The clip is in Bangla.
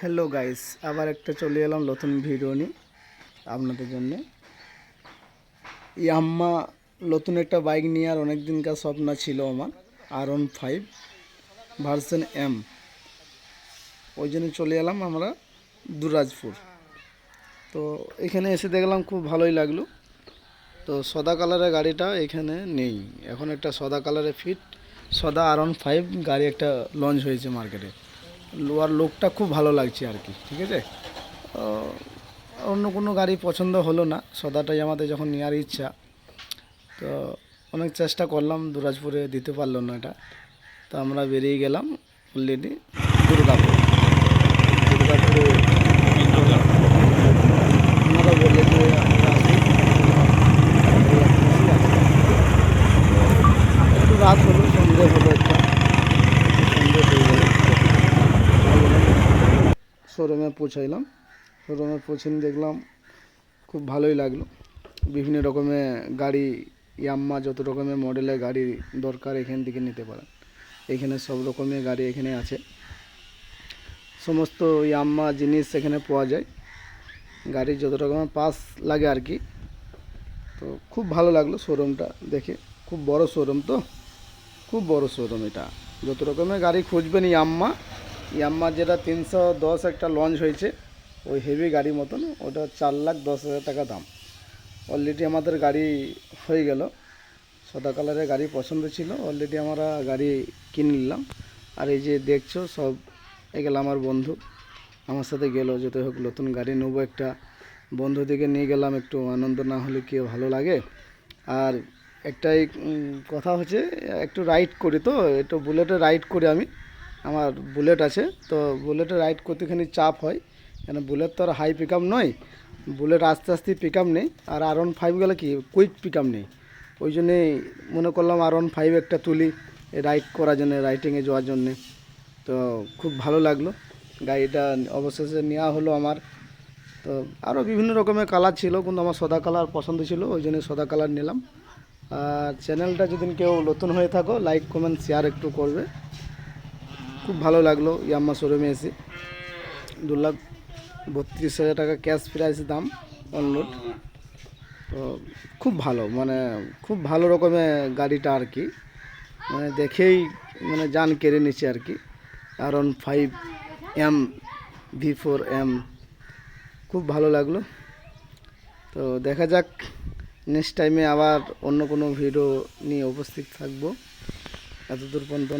হ্যালো গাইস আবার একটা চলে এলাম নতুন ভিডিও নিয়ে আপনাদের জন্য। ইয়াম্মা নতুন একটা বাইক নিয়ে আর অনেক দিনকার স্বপ্ন ছিল আমার R one five version M ওই জন্য চলে এলাম আমরা দুরাজপুর। তো এখানে এসে দেখলাম খুব ভালোই লাগল। তো সদা কালারের গাড়িটা এখানে নেই। এখন একটা সদা কালারের ফিট সদা আর ওয়ান ফাইভ গাড়ি একটা লঞ্চ হয়েছে মার্কেটে লোয়ার লোকটা খুব ভালো লাগছে আর কি, ঠিক আছে? অন্য কোনো গাড়ি পছন্দ হলো না, সদাটাই আমাদের যখন নেওয়ার ইচ্ছা। তো অনেক চেষ্টা করলাম, দুরাজপুরে দিতে পারল না এটা। তো আমরা বেরিয়ে গেলাম অলরেডি দুর্গাপুর। দুর্গাপুরে ওনারা যে একটু রাত হলো, সন্ধে হলো একটা সন্ধে হয়ে গেল শোরুমে পৌঁছাইলাম। শোরুমে পৌঁছে নিয়ে দেখলাম, খুব ভালোই লাগল। বিভিন্ন রকমের গাড়ি, ইয়াম্মা যত রকমের মডেলের গাড়ি দরকার, এখান থেকে নিতে পারেন। এখানে সব রকমের গাড়ি এখানে আছে। সমস্ত ইয়াম্মা জিনিস এখানে পাওয়া যায়। গাড়ির যত রকমের পাস লাগে আর কি। তো খুব ভালো লাগল শোরুমটা দেখে। খুব বড় শোরুম তো। খুব বড় শোরুম এটা। যত রকমের গাড়ি খুঁজবেন, ইয়াম্মা ইয়াম্মা যেটা তিনশো দশ একটা লঞ্চ হয়েছে, ওই হেভি গাড়ি মতন, ওটা চার লাখ দশ হাজার টাকা দাম। অলরেডি আমাদের গাড়ি হয়ে গেল। সাদা কালারের গাড়ি পছন্দ ছিল অলরেডি আমরা গাড়ি কিনে নিলাম। আর এই যে দেখছ, সব এগুলো আমার বন্ধু। আমার সাথে গেল যত হোক, নতুন গাড়ি নেব একটা। বন্ধু দিকে নিয়ে গেলাম, একটু আনন্দ না হলে কি ভালো লাগে? আর একটাই কথা হচ্ছে, একটু রাইড করি তো, একটু বুলেটে রাইড করি আমি। আমার বুলেট আছে। তো বুলেটে রাইড করতে খানি চাপ হয়। কেন বুলেট তো আর হাই পিক আপ নয়। বুলেট আস্তে আস্তে পিক আপ নেই আর আর ওয়ান ফাইভ গেলে কি? কুইক পিক আপ নেই ওই জন্যেই মনে করলাম আর ওয়ান ফাইভ একটা তুলি রাইড করার জন্য রাইটিংয়ে যাওয়ার জন্যে। তো খুব ভালো লাগল। গাড়িটা অবশেষে নেওয়া হলো আমার। তো আরও বিভিন্ন রকমের কালার ছিল, কিন্তু আমার সাদা কালার পছন্দ ছিল, ওই জন্য সাদা কালার নিলাম। আর চ্যানেলটা যদি কেউ নতুন হয়ে থাকো লাইক কমেন্ট শেয়ার একটু করবে। খুব ভালো লাগল ইয়াম্মা শোরুমে এসে। দু লাখ বত্রিশ হাজার টাকা ক্যাশ প্রাইস দাম অনলোড তো খুব ভালো মানে খুব ভালো রকমের গাড়িটা আর কি। মানে দেখেই মানে জান কেড়ে নিচ্ছে আর কি। R one five M V four M খুব ভালো লাগল। তো দেখা যাক নেক্সট টাইমে আবার অন্য কোনো ভিডিও নিয়ে উপস্থিত থাকব। এতদূর পর্যন্ত